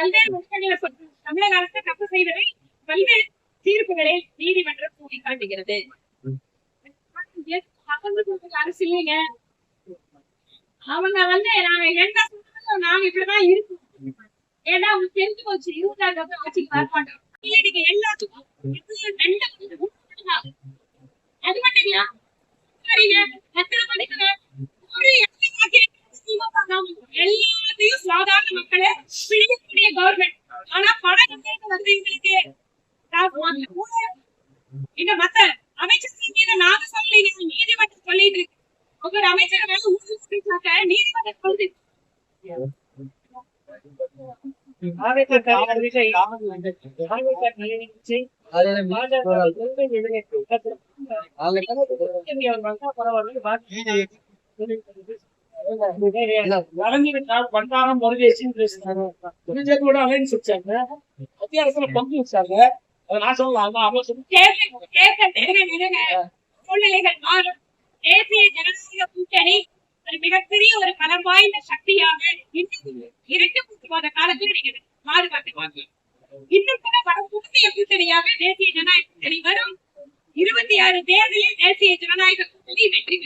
பல்வேறு தமிழக அரசு தப்பு செய்ததை பல்வேறு தீர்ப்புகளில் நீதிமன்றம் சுட்டிக்காட்டுகிறது. அரசு இல்லைங்க. அவங்க வந்து நாங்க என்ன சொன்னாலும் நாங்க இப்படிதான் இருக்கோம். ஏன்னா உங்களுக்கு தெரிஞ்சு போச்சு இருபதாயிரம் ரூபாய் ஆட்சிக்கு வர மாட்டோம் நீங்க எல்லாத்துக்கும் ரெண்டு. அது மட்டும் இல்லையா எத்தனை மணிக்கு ஒரு எல்லாத்தையும் சாதாரண மக்களே பிடிக்கக்கூடிய கவர்மெண்ட் ஆனா பணம் வந்து வந்தவங்களுக்கு காசு வாங்கல. இந்த மத்த அமைச்சர்கள் மீது நாங்க சொல்லலைங்க நீதிமன்றம் சொல்லிட்டு இருக்கு ஒவ்வொரு அமைச்சர் மேல ஊழல் குற்றச்சாட்டை நீதிமன்றம் சொல்லுது బంగారం మొరగేసి బీజేపీ కూడా అలయన్స్ వచ్చాక మధ్య அரசுல பங்கு வச்சாங்க அதை நான் சொல்லலாம் அவங்க சொல்லி தேர்தல் தேர்தல் நெருங்க நெருங்க சூழ்நிலைகள் மாறும் தேசிய ஜனநாயக கூட்டணி ஒரு மிகப்பெரிய ஒரு பலம் வாய்ந்த சக்தியாக இன்னும் இரண்டு மாத காலத்தில் நீங்க பாதுகாத்துவாங்க இன்னும் கூட பல புதிய கூட்டணியாக தேசிய ஜனநாயக கூட்டணி வரும். இருபத்தி ஆறு தேர்தலில் தேசிய ஜனநாயக கூட்டணி வெற்றி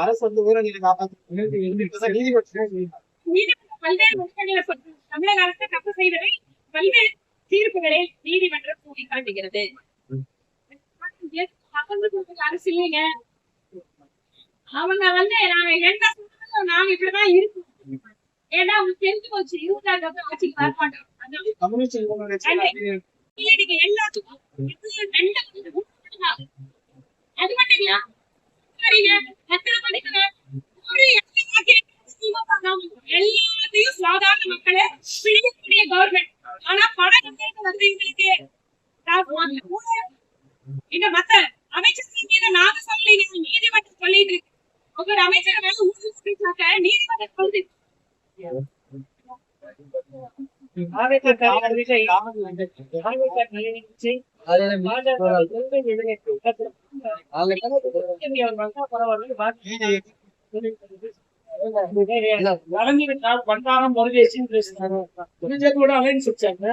அரசு வந்து உயிரை காப்பாற்று நீதிமன்றம் பல்வேறு விஷயங்களை தமிழக அரசு தப்பு செய்ததை பல்வேறு தீர்ப்புகளில் நீதிமன்றம் பக்கத்து கொடுத்த அரசு இல்லைங்க. அவங்க வந்து நாங்க என்ன சொன்னாலும் நாங்க இப்படிதான் இருக்கோம். ஏன்னா உங்களுக்கு தெரிஞ்சு போச்சு ரூபாய் ஆட்சிக்கு வர மாட்டோம் எல்லாத்துக்கும் இது ரெண்டு மட்டும்தான். அது மட்டும் இல்லையா சரிங்க எத்தனை மணிக்கு ஒரு எத்தனை வாக்கு திமுக கவர்மெண்ட் எல்லாத்தையும் சாதாரண மக்களே பிடிக்கக்கூடிய கவர்மெண்ட் ஆனா பணம் வந்து வந்தவங்களுக்கு காசு வாங்கல. இந்த மத்த அமைச்சர்கள் மீது நாங்க சொல்லலைங்க நீதிமன்றம் சொல்லிட்டு இருக்கு ஒவ்வொரு அமைச்சர் மேல ஊழல் குற்றச்சாட்டை நீதிமன்றம் சொல்லுது బంగారం మొరగేసి బీజేపీ కూడా అలయన్స్ వచ్చాక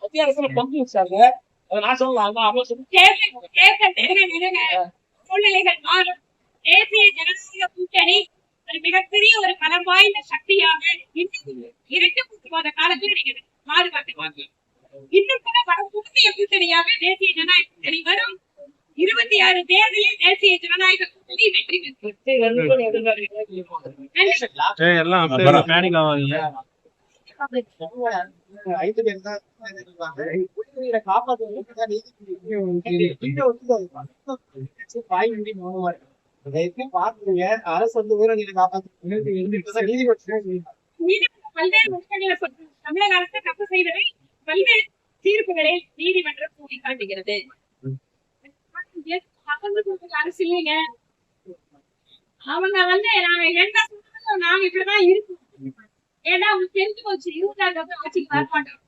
మధ్య அரசுல பங்கு வச்சாங்க அதை நான் சொல்லலாம் அவங்க சொல்லி. தேர்தல் தேர்தல் நெருங்க நெருங்க சூழ்நிலைகள் மாறும். தேசிய ஜனநாயக கூட்டணி ஒரு மிகப்பெரிய ஒரு பலம் வாய்ந்த சக்தியாக இன்னும் இரண்டு மூன்று மாத காலத்தில் நீங்க பாதுகாத்துவாங்க இன்னும் கூட பல புதிய கூட்டணியாக தேசிய ஜனநாயக கூட்டணி வரும். இருபத்தி ஆறு தேர்தலில் தேசிய ஜனநாயக கூட்டணி வெற்றி. எல்லாம் பாத்துருங்க அரசு வந்து உயிரை காப்பாற்று நீதிமன்றம் தமிழக அரசு தப்பு செய்ததை பல்வேறு தீர்ப்புகளில் நீதிமன்றம் பக்கத்து கொடுத்த அரசு இல்லைங்க. அவங்க வந்து நாங்க என்ன நாங்க இப்படிதான் இருக்கோம் ஏன்னா உங்களுக்கு தெரிஞ்சு போச்சு இருபதாயிரம் ரூபாய் ஆட்சிக்கு வர மாட்டோம்